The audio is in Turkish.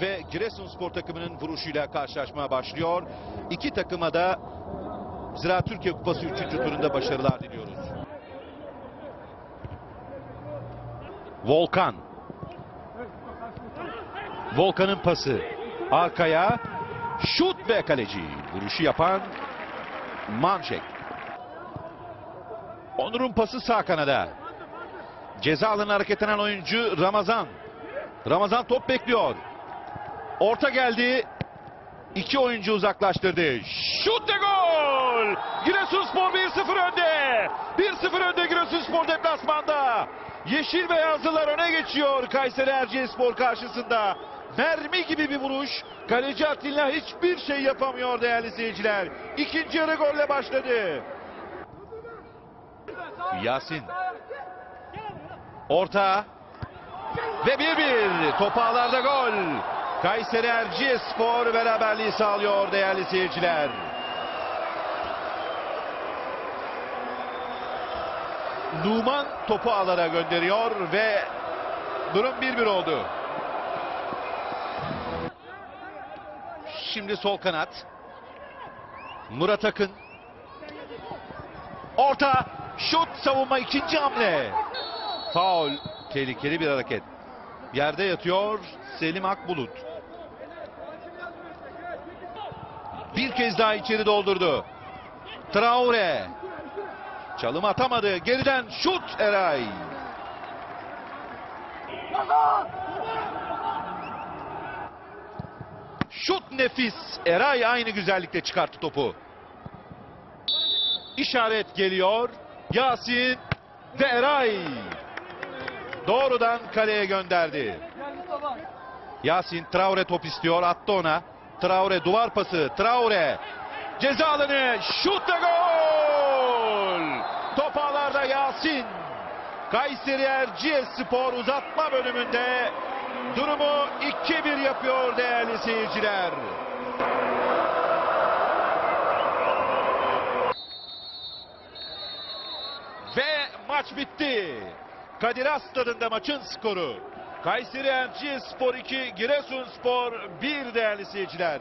ve Giresunspor takımının vuruşuyla karşılaşma başlıyor. İki takıma da Zira Türkiye Kupası 3. turunda başarılar diliyoruz. Volkan. Volkan'ın pası. Arkaya. Şut ve kaleci. Vuruşu yapan Manşek. Onur'un pası sağ kanada. Ceza alanı hareket oyuncu Ramazan. Ramazan top bekliyor. Orta geldi. İki oyuncu uzaklaştırdı. Şut ve gol! Giresunspor 1-0 önde. 1-0 önde Giresunspor deplasmanda. Yeşil beyazlılar öne geçiyor Kayseri Erciyesspor karşısında. Mermi gibi bir vuruş. Kaleci Atilla hiçbir şey yapamıyor değerli seyirciler. İkinci yarı golle başladı. Yasin. Orta. Ve 1-1. Top ağlarda gol. Kayseri Erciyesspor beraberliği sağlıyor değerli seyirciler. Numan topu ağlara gönderiyor ve durum 1-1 oldu. Şimdi sol kanat. Murat Akın. Orta. Şut savunma ikinci hamle. Faul. Tehlikeli bir hareket. Yerde yatıyor Selim Akbulut. Bir kez daha içeri doldurdu. Traore. Çalım atamadı. Geriden şut Eray. Şut nefis. Eray aynı güzellikle çıkarttı topu. İşaret geliyor. Yasin ve Eray. Doğrudan kaleye gönderdi. Yasin Traore top istiyor. Attı ona. Traore duvar pası. Traore. Ceza alanı. Şut ve gol. Top ağlarda Yasin. Kayseri Erciyesspor uzatma bölümünde durumu 2-1 yapıyor değerli seyirciler. Ve maç bitti. Kadir Has maçın skoru. Kayseri Erciyesspor 2, Giresunspor 1 değerli seyirciler.